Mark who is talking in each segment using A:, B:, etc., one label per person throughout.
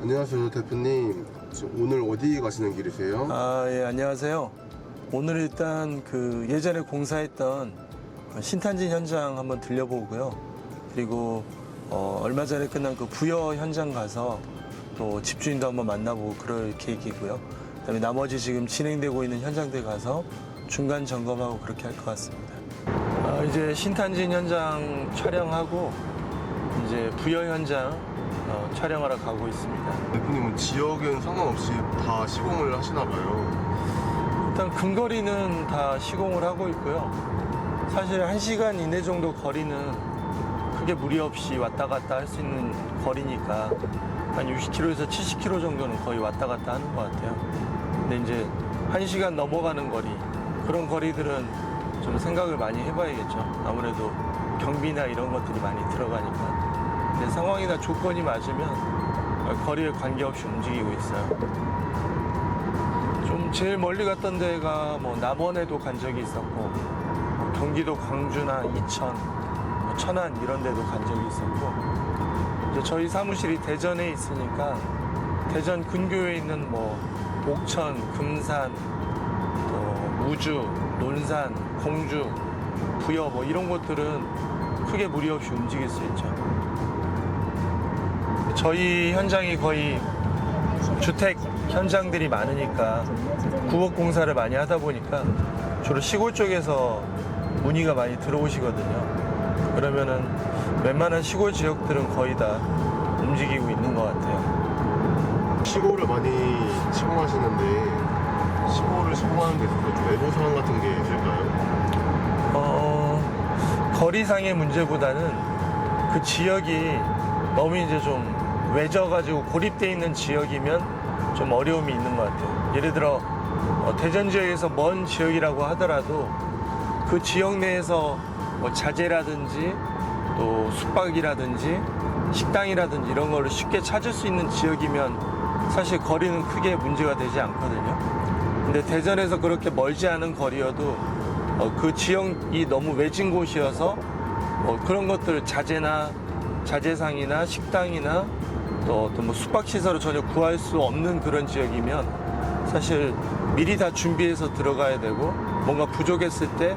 A: 안녕하세요 대표님 오늘 어디 가시는 길이세요?
B: 아, 예, 안녕하세요. 오늘 일단 그 예전에 공사했던 신탄진 현장 한번 들려보고요. 그리고 어, 얼마 전에 끝난 그 부여 현장 가서 또 집주인도 한번 만나보고 그럴 계획이고요. 그다음에 나머지 지금 진행되고 있는 현장들 가서 중간 점검하고 그렇게 할 것 같습니다. 아, 이제 신탄진 현장 촬영하고 이제 부여 현장 어, 촬영하러 가고 있습니다.
A: 대표님은 지역은 상관없이 다 시공을 하시나 봐요
B: 일단 근거리는 다 시공을 하고 있고요. 사실 1시간 이내 정도 거리는 크게 무리 없이 왔다 갔다 할 수 있는 거리니까 한 60km에서 70km 정도는 거의 왔다 갔다 하는 것 같아요. 근데 이제 1시간 넘어가는 거리, 그런 거리들은 좀 생각을 많이 해봐야겠죠. 아무래도 경비나 이런 것들이 많이 들어가니까. 상황이나 조건이 맞으면 거리에 관계없이 움직이고 있어요. 좀 제일 멀리 갔던 데가 뭐 남원에도 간 적이 있었고 뭐 경기도 광주나 이천, 뭐 천안 이런 데도 간 적이 있었고 이제 저희 사무실이 대전에 있으니까 대전 근교에 있는 뭐 옥천, 금산, 또 우주, 논산, 공주, 부여 뭐 이런 곳들은 크게 무리 없이 움직일 수 있죠. 저희 현장이 거의 주택 현장들이 많으니까 구업 공사를 많이 하다 보니까 주로 시골 쪽에서 문의가 많이 들어오시거든요. 그러면은 웬만한 시골 지역들은 거의 다 움직이고 있는 것 같아요.
A: 시골을 많이 시공하시는데 시골을 시공하는 데 있어서 좀 애로사항 같은 게 있을까요?
B: 어, 거리상의 문제보다는 그 지역이 너무 이제 좀 외져가지고 고립돼 있는 지역이면 좀 어려움이 있는 것 같아요. 예를 들어 어, 대전 지역에서 먼 지역이라고 하더라도 그 지역 내에서 뭐 자재라든지 또 숙박이라든지 식당이라든지 이런 거를 쉽게 찾을 수 있는 지역이면 사실 거리는 크게 문제가 되지 않거든요. 근데 대전에서 그렇게 멀지 않은 거리여도 어, 그 지역이 너무 외진 곳이어서 뭐 그런 것들 자재나 자재상이나 식당이나 또뭐 숙박 시설을 전혀 구할 수 없는 그런 지역이면 사실 미리 다 준비해서 들어가야 되고 뭔가 부족했을 때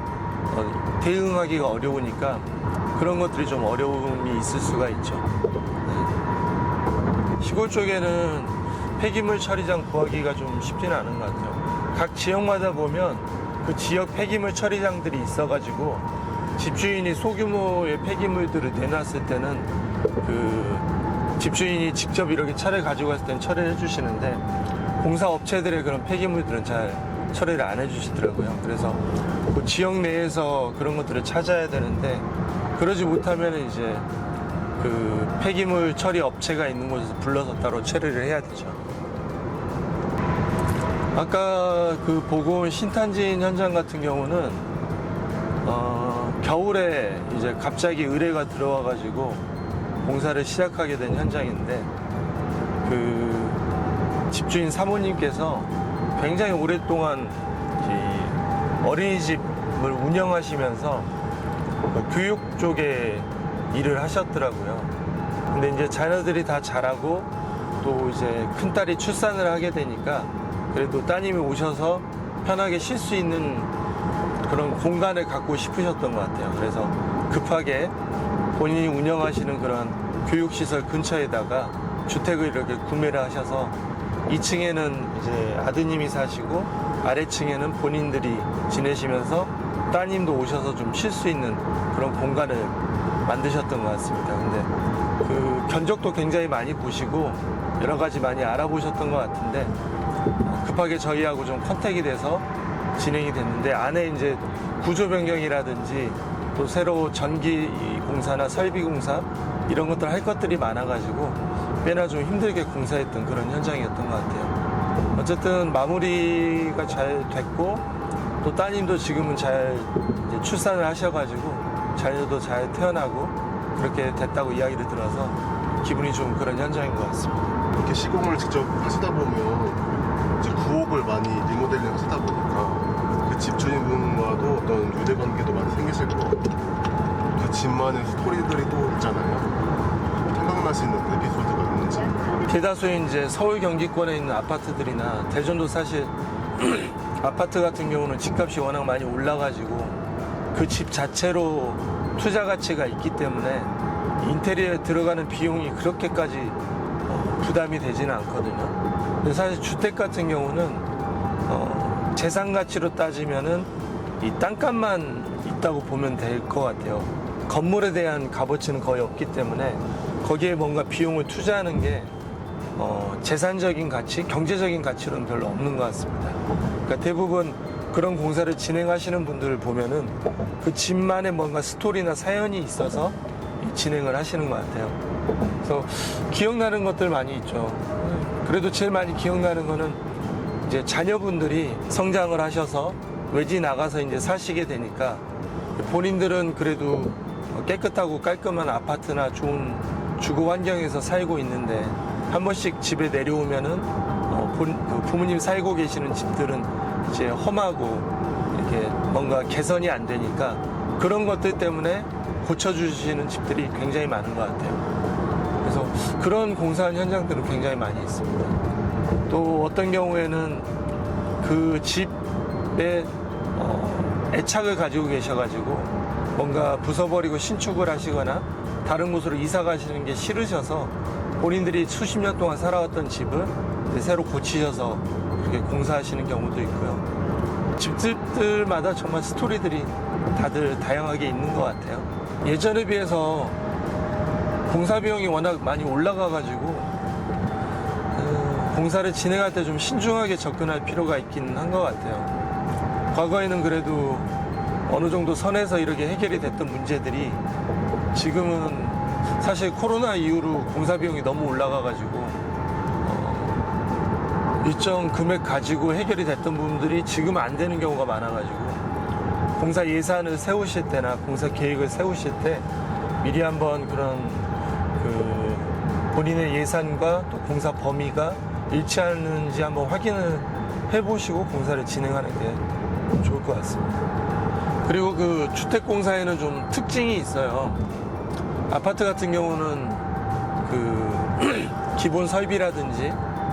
B: 어, 대응하기가 어려우니까 그런 것들이 좀 어려움이 있을 수가 있죠. 네. 시골 쪽에는 폐기물 처리장 구하기가 좀 쉽지는 않은 것 같아요. 각 지역마다 보면 그 지역 폐기물 처리장들이 있어가지고 집주인이 소규모의 폐기물들을 내놨을 때는 그 집주인이 직접 이렇게 차를 가지고 갔을 때는 처리를 해주시는데 공사 업체들의 그런 폐기물들은 잘 처리를 안 해주시더라고요. 그래서 그 지역 내에서 그런 것들을 찾아야 되는데 그러지 못하면 이제 그 폐기물 처리 업체가 있는 곳에서 불러서 따로 처리를 해야 되죠. 아까 그 보고 온 신탄진 현장 같은 경우는 어, 겨울에 이제 갑자기 의뢰가 들어와가지고 공사를 시작하게 된 현장인데 그 집주인 사모님께서 굉장히 오랫동안 이 어린이집을 운영하시면서 그 교육 쪽에 일을 하셨더라고요. 근데 이제 자녀들이 다 자라고 또 이제 큰딸이 출산을 하게 되니까 그래도 따님이 오셔서 편하게 쉴 수 있는 그런 공간을 갖고 싶으셨던 것 같아요. 그래서 급하게 본인이 운영하시는 그런 교육시설 근처에다가 주택을 이렇게 구매를 하셔서 2층에는 이제 아드님이 사시고 아래층에는 본인들이 지내시면서 따님도 오셔서 좀 쉴 수 있는 그런 공간을 만드셨던 것 같습니다. 근데 그 견적도 굉장히 많이 보시고 여러 가지 많이 알아보셨던 것 같은데 급하게 저희하고 좀 컨택이 돼서 진행이 됐는데 안에 이제 구조 변경이라든지 또 새로 전기 공사나 설비 공사 이런 것들 할 것들이 많아가지고 꽤나 좀 힘들게 공사했던 그런 현장이었던 것 같아요. 어쨌든 마무리가 잘 됐고 또 따님도 지금은 잘 출산을 하셔가지고 자녀도 잘 태어나고 그렇게 됐다고 이야기를 들어서 기분이 좀 그런 현장인 것 같습니다.
A: 이렇게 시공을 직접 하시다 보면 이제 구옥을 많이 리모델링 하시다 보니까 그 집주인분과도 어떤 유대 관계도 많이 생기실 거고 그 집만의 스토리들이 또 있잖아요 생각나시는 에피소드가 있는지
B: 대다수의 이제 서울 경기권에 있는 아파트들이나 대전도 사실 아파트 같은 경우는 집값이 워낙 많이 올라가지고 그 집 자체로 투자 가치가 있기 때문에 인테리어에 들어가는 비용이 그렇게까지 어, 부담이 되지는 않거든요. 근데 사실 주택 같은 경우는 어, 재산 가치로 따지면은 이 땅값만 있다고 보면 될 것 같아요. 건물에 대한 값어치는 거의 없기 때문에 거기에 뭔가 비용을 투자하는 게 어, 재산적인 가치, 경제적인 가치로는 별로 없는 것 같습니다. 그러니까 대부분 그런 공사를 진행하시는 분들을 보면은 그 집만의 뭔가 스토리나 사연이 있어서 이 진행을 하시는 것 같아요. 그래서 기억나는 것들 많이 있죠. 그래도 제일 많이 기억나는 거는 이제 자녀분들이 성장을 하셔서 외지 나가서 이제 사시게 되니까 본인들은 그래도 깨끗하고 깔끔한 아파트나 좋은 주거 환경에서 살고 있는데 한 번씩 집에 내려오면은 어, 본- 그 부모님 살고 계시는 집들은 이제 험하고 이렇게 뭔가 개선이 안 되니까 그런 것들 때문에 고쳐주시는 집들이 굉장히 많은 것 같아요. 그래서 그런 공사한 현장들은 굉장히 많이 있습니다. 또 어떤 경우에는 그 집에 어, 애착을 가지고 계셔가지고 뭔가 부숴버리고 신축을 하시거나 다른 곳으로 이사 가시는 게 싫으셔서 본인들이 수십 년 동안 살아왔던 집을 새로 고치셔서 그렇게 공사하시는 경우도 있고요. 집들마다 정말 스토리들이 다들 다양하게 있는 것 같아요. 예전에 비해서 공사 비용이 워낙 많이 올라가가지고 그 공사를 진행할 때 좀 신중하게 접근할 필요가 있긴 한 것 같아요. 과거에는 그래도 어느 정도 선에서 이렇게 해결이 됐던 문제들이 지금은 사실 코로나 이후로 공사 비용이 너무 올라가가지고 어, 일정 금액 가지고 해결이 됐던 부분들이 지금 안 되는 경우가 많아가지고 공사 예산을 세우실 때나 공사 계획을 세우실 때 미리 한번 그런 그 본인의 예산과 또 공사 범위가 일치하는지 한번 확인을 해보시고 공사를 진행하는 게 좋을 것 같습니다. 그리고 그 주택공사에는 좀 특징이 있어요. 아파트 같은 경우는 그 기본 설비라든지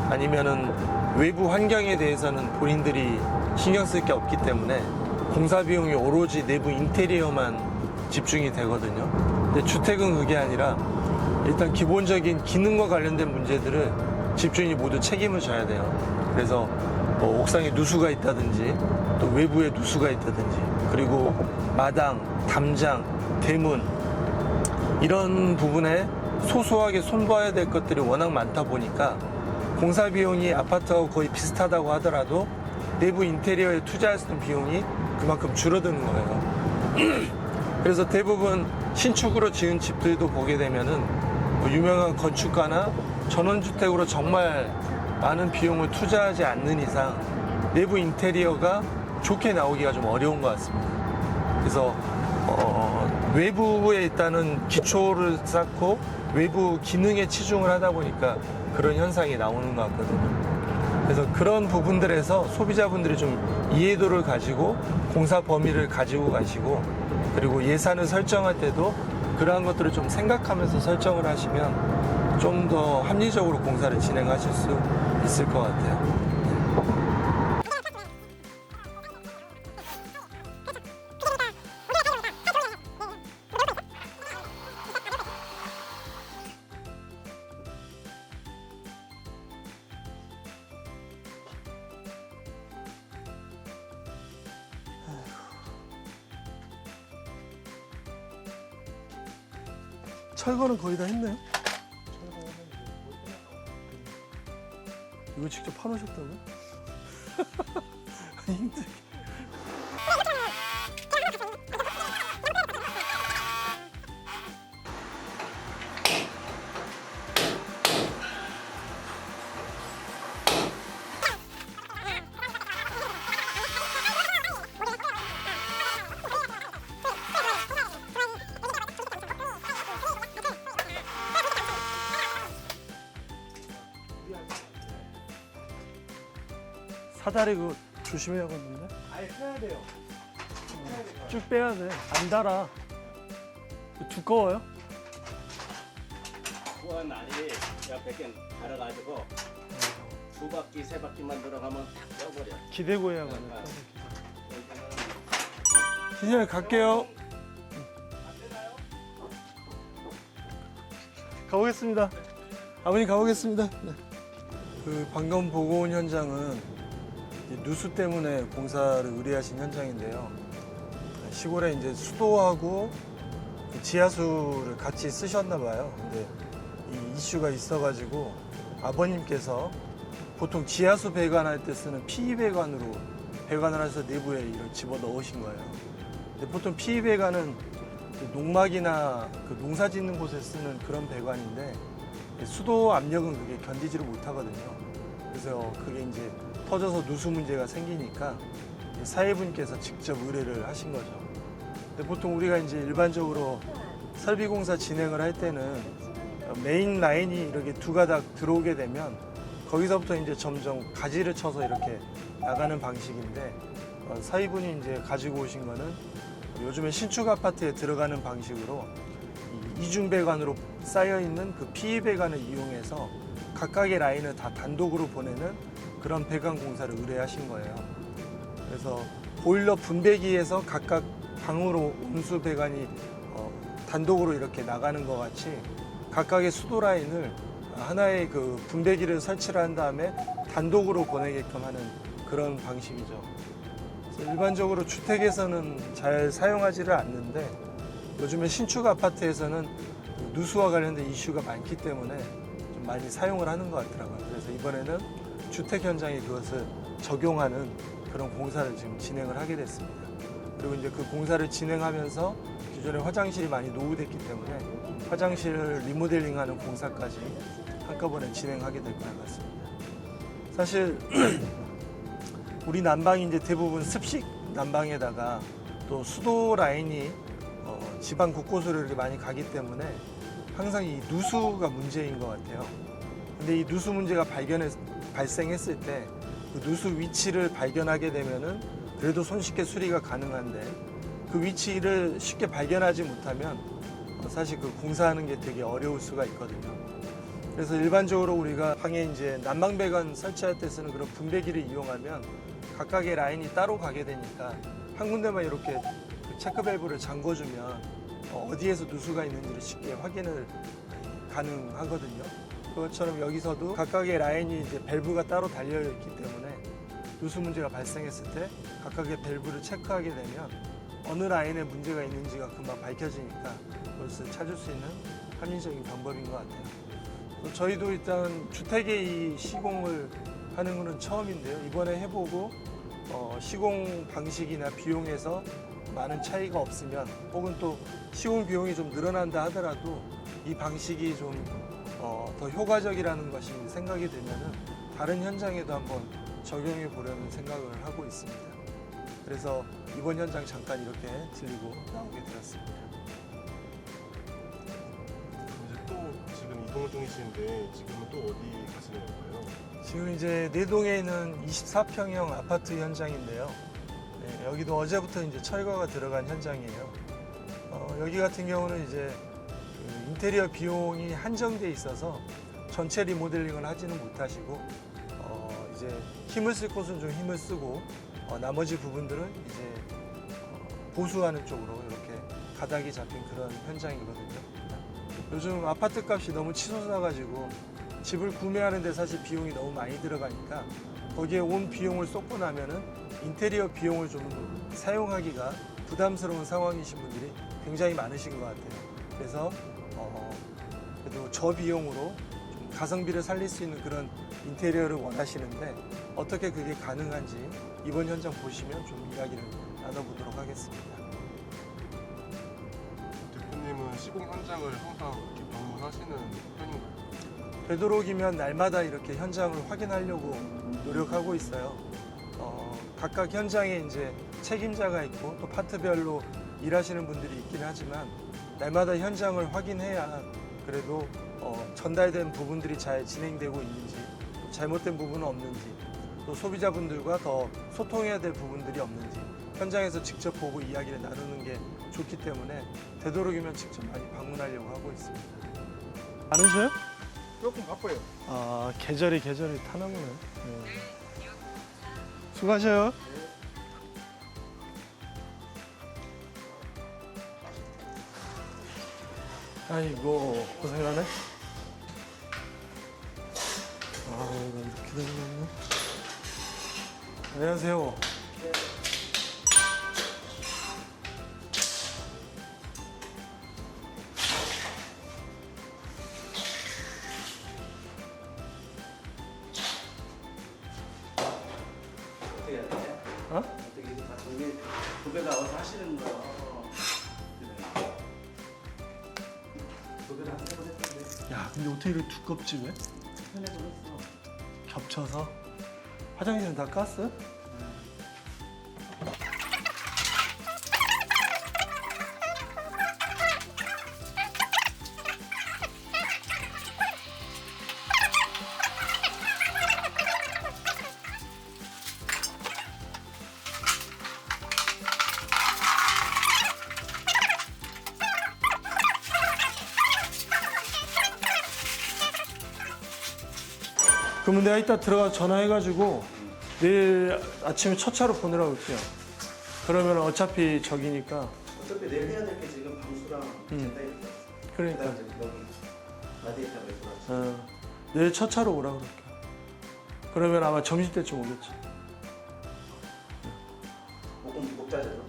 B: 아니면은 외부 환경에 대해서는 본인들이 신경 쓸 게 없기 때문에 공사 비용이 오로지 내부 인테리어만 집중이 되거든요. 근데 주택은 그게 아니라 일단 기본적인 기능과 관련된 문제들을 집주인이 모두 책임을 져야 돼요. 그래서 뭐 옥상에 누수가 있다든지 또 외부에 누수가 있다든지 그리고 마당, 담장, 대문 이런 부분에 소소하게 손봐야 될 것들이 워낙 많다 보니까 공사 비용이 아파트하고 거의 비슷하다고 하더라도 내부 인테리어에 있는 비용이 그만큼 줄어드는 거예요. 그래서 대부분 신축으로 지은 집들도 보게 되면은 뭐 유명한 건축가나 전원주택으로 정말 많은 비용을 투자하지 않는 이상 내부 인테리어가 좋게 나오기가 좀 어려운 것 같습니다. 그래서 어, 외부에 일단은 기초를 쌓고 외부 기능에 치중을 하다 보니까 그런 현상이 나오는 것 같거든요. 그래서 그런 부분들에서 소비자분들이 좀 이해도를 가지고 공사 범위를 가지고 가시고 그리고 예산을 설정할 때도 그러한 것들을 좀 생각하면서 설정을 하시면 좀 더 합리적으로 공사를 진행하실 수 있을 것 같아요. 철거는 거의 다 했네요. 이거 직접 파놓으셨다고요? 힘들게. 사다리 그 조심해야겠는데?
C: 아예 빼야 돼요.
B: 쭉 빼야 돼. 안 달아. 두꺼워요?
C: 후한 날이 옆에 갈아가지고 두 바퀴 세 바퀴만 들어가면 딱 떠버려.
B: 기대고야만.
C: 여기는
B: 기준에 갈게요. 가보겠습니다. 아버님 가보겠습니다. 네. 그 방금 보고 온 현장은 누수 때문에 공사를 의뢰하신 현장인데요. 시골에 이제 수도하고 그 지하수를 같이 쓰셨나 봐요. 근데 이 이슈가 있어가지고 아버님께서 보통 지하수 배관할 때 쓰는 PE 배관으로 배관을 해서 내부에 이걸 집어 넣으신 거예요. 근데 보통 PE 배관은 그 농막이나 그 농사 짓는 곳에 쓰는 그런 배관인데 수도 압력은 그게 견디지를 못하거든요. 그래서 그게 이제 터져서 누수 문제가 생기니까 사회분께서 직접 의뢰를 하신 거죠. 근데 보통 우리가 이제 일반적으로 설비 공사 진행을 할 때는 메인 라인이 이렇게 두 가닥 들어오게 되면 거기서부터 이제 점점 가지를 쳐서 이렇게 나가는 방식인데 어, 사위분이 이제 가지고 오신 거는 요즘에 신축 아파트에 들어가는 방식으로 이 이중 배관으로 쌓여 있는 그 PE 배관을 이용해서 각각의 라인을 다 단독으로 보내는 그런 배관 공사를 의뢰하신 거예요. 그래서 보일러 분배기에서 각각 방으로 온수 배관이 어, 단독으로 이렇게 나가는 것 같이 각각의 수도 라인을 하나의 그 분배기를 설치를 한 다음에 단독으로 보내게끔 하는 그런 방식이죠. 그래서 일반적으로 주택에서는 잘 사용하지를 않는데 요즘에 신축 아파트에서는 그 누수와 관련된 이슈가 많기 때문에 좀 많이 사용을 하는 것 같더라고요. 그래서 이번에는 주택 현장에 그것을 적용하는 그런 공사를 지금 진행을 하게 됐습니다. 그리고 이제 그 공사를 진행하면서 기존에 화장실이 많이 노후됐기 때문에 화장실을 리모델링하는 공사까지 한꺼번에 진행하게 될 것 같습니다. 사실 우리 난방이 이제 대부분 습식 난방에다가 또 수도 라인이 어, 집안 곳곳으로 이렇게 많이 가기 때문에 항상 이 누수가 문제인 것 같아요. 근데 이 누수 문제가 발견했, 발생했을 때 그 누수 위치를 발견하게 되면은 그래도 손쉽게 수리가 가능한데 그 위치를 쉽게 발견하지 못하면 어, 사실 그 공사하는 게 되게 어려울 수가 있거든요. 그래서 일반적으로 우리가 방에 이제 난방 배관 설치할 때 쓰는 그런 분배기를 이용하면 각각의 라인이 따로 가게 되니까 한 군데만 이렇게 그 체크 밸브를 잠궈주면 어, 어디에서 누수가 있는지를 쉽게 확인을 가능하거든요. 그것처럼 여기서도 각각의 라인이 이제 밸브가 따로 달려 있기 때문에 누수 문제가 발생했을 때 각각의 밸브를 체크하게 되면 어느 라인에 문제가 있는지가 금방 밝혀지니까 그것을 찾을 수 있는 합리적인 방법인 것 같아요. 또 저희도 일단 주택에 이 시공을 하는 것은 처음인데요. 이번에 해보고 어, 시공 방식이나 비용에서 많은 차이가 없으면 혹은 또 시공 비용이 좀 늘어난다 하더라도 이 방식이 좀 어, 더 효과적이라는 것이 생각이 되면은 다른 현장에도 한번 적용해 보려는 생각을 하고 있습니다. 그래서 이번 현장 잠깐 이렇게 들리고 나오게 되었습니다.
A: 이제 또 지금 이동 중이신데 지금은 또 어디 가시는 건가요?
B: 지금 이제 내동에 있는 24평형 아파트 현장인데요. 네, 여기도 어제부터 이제 철거가 들어간 현장이에요. 어, 여기 같은 경우는 이제 그 인테리어 비용이 한정돼 있어서 전체 리모델링을 하지는 못하시고 어, 이제 힘을 쓸 곳은 좀 힘을 쓰고 어, 나머지 부분들은 이제 어, 보수하는 쪽으로 이렇게 가닥이 잡힌 그런 현장이거든요. 요즘 아파트 값이 너무 치솟아가지고 집을 구매하는데 사실 비용이 너무 많이 들어가니까 거기에 온 비용을 쏟고 나면은 인테리어 비용을 좀 사용하기가 부담스러운 상황이신 분들이 굉장히 많으신 것 같아요. 그래서 어, 그래도 저비용으로 좀 가성비를 살릴 수 있는 그런 인테리어를 원하시는데 어떻게 그게 가능한지 이번 현장 보시면 좀 이야기를 나눠보도록 하겠습니다.
A: 대표님은 시공 현장을 항상 이렇게 방문하시는 편인가요?
B: 되도록이면 날마다 이렇게 현장을 확인하려고 노력하고 있어요. 어, 각각 현장에 이제 책임자가 있고 또 파트별로 일하시는 분들이 있긴 하지만 날마다 현장을 확인해야 그래도 어, 전달된 부분들이 잘 진행되고 있는지 또 잘못된 부분은 없는지 또 소비자분들과 더 소통해야 될 부분들이 없는지 현장에서 직접 보고 이야기를 나누는 게 좋기 때문에 되도록이면 직접 많이 방문하려고 하고 있습니다. 많으셔요?
D: 조금 바빠요.
B: 아 계절이 계절이 타나 보네. 네. 수고하셔요. 아이고 고생하네. 아이고 이렇게 되는 안녕하세요. 두껍지 왜?
C: 편해버렸어.
B: 겹쳐서 화장실은 다 깠어? 그러면 내가 이따 들어가 전화해가지고 내일 아침에 첫 차로 보내라고 할게요. 그러면 어차피 저기니까.
C: 어차피 내일 해야 될 게 지금 방수랑
B: 음. 그러니까.
C: 그다음에 이제 여기 라디에이터 메고
B: 어, 내일 첫 차로 오라고 그럴게. 그러면 아마 점심 때쯤 오겠지.
C: 목공 목자재로.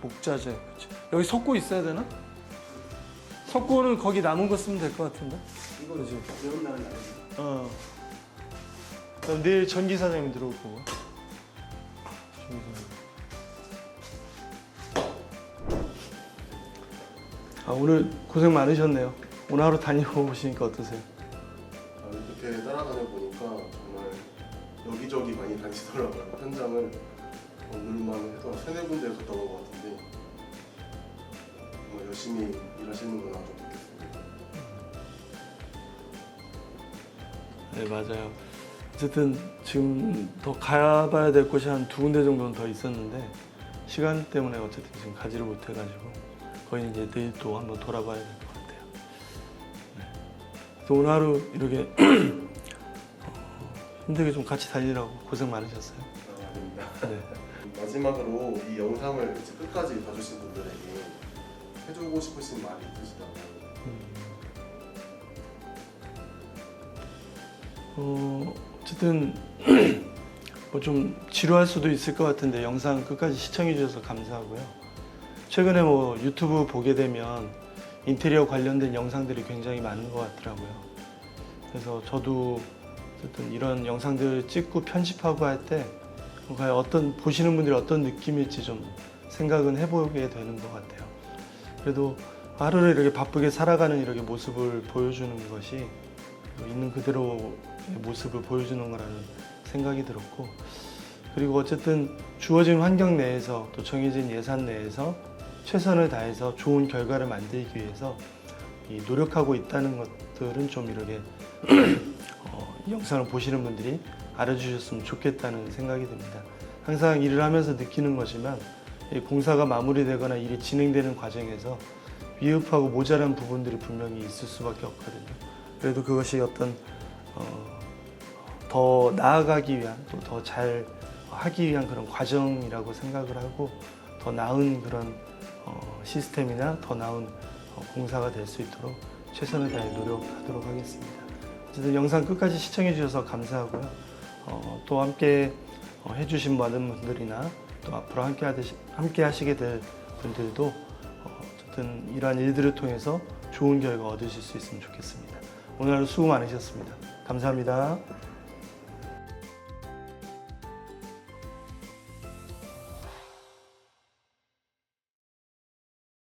B: 목자재. 그치. 여기 석고 있어야 되나? 석고는 거기 남은 거 쓰면 될 것 같은데.
C: 이거
B: 그지.
C: 배운 날은 아니지.
B: 어. 그럼 내일 전기 사장님 들어올 거고. 전기 사장님. 아 오늘 고생 많으셨네요. 오늘 하루 다니고 오시니까 어떠세요?
A: 아, 이렇게 따라다녀 보니까 정말 여기저기 많이 다니시더라고요. 현장을 오늘만 해도 한 세네 군데 갔다 온것 같은데 정말 열심히 일하시는구나 좀 느꼈습니다.
B: 네 맞아요. 어쨌든 지금 더 가봐야 될 곳이 한 두 군데 정도는 더 있었는데 시간 때문에 어쨌든 지금 가지를 못해가지고 거의 이제 내일 또 한번 돌아봐야 될 것 같아요. 네. 그래서 오늘 하루 이렇게 어, 힘들게 좀 같이 달리라고 고생 많으셨어요.
A: 아, 아닙니다.
B: 네.
A: 마지막으로 이 영상을 이제 끝까지 봐주신 분들에게 해주고 싶으신 말이 있으시다면
B: 어, 어쨌든 뭐 좀 지루할 수도 있을 것 같은데 영상 끝까지 시청해 주셔서 감사하고요. 최근에 뭐 유튜브 보게 되면 인테리어 관련된 영상들이 굉장히 많은 것 같더라고요. 그래서 저도 어쨌든 이런 영상들을 찍고 편집하고 할 때 과연 어떤 보시는 분들이 어떤 느낌일지 좀 생각은 해보게 되는 것 같아요. 그래도 하루를 이렇게 바쁘게 살아가는 이렇게 모습을 보여주는 것이 있는 그대로의 모습을 보여주는 거라는 생각이 들었고 그리고 어쨌든 주어진 환경 내에서 또 정해진 예산 내에서 최선을 다해서 좋은 결과를 만들기 위해서 이 노력하고 있다는 것들은 좀 이렇게 어, 이 영상을 보시는 분들이 알아주셨으면 좋겠다는 생각이 듭니다. 항상 일을 하면서 느끼는 거지만 이 공사가 마무리되거나 일이 진행되는 과정에서 위급하고 모자란 부분들이 분명히 있을 수밖에 없거든요. 그래도 그것이 어떤 어, 더 나아가기 위한 또 더 잘 하기 위한 그런 과정이라고 생각을 하고 더 나은 그런 어, 시스템이나 더 나은 어, 공사가 될 수 있도록 최선을 다해 노력하도록 하겠습니다. 어쨌든 영상 끝까지 시청해 주셔서 감사하고요. 어, 또 함께 어, 해주신 많은 분들이나 또 앞으로 함께, 하듯이, 함께 하시게 될 분들도 어, 어쨌든 이러한 일들을 통해서 좋은 결과 얻으실 수 있으면 좋겠습니다. 오늘 하루 수고 많으셨습니다. 감사합니다.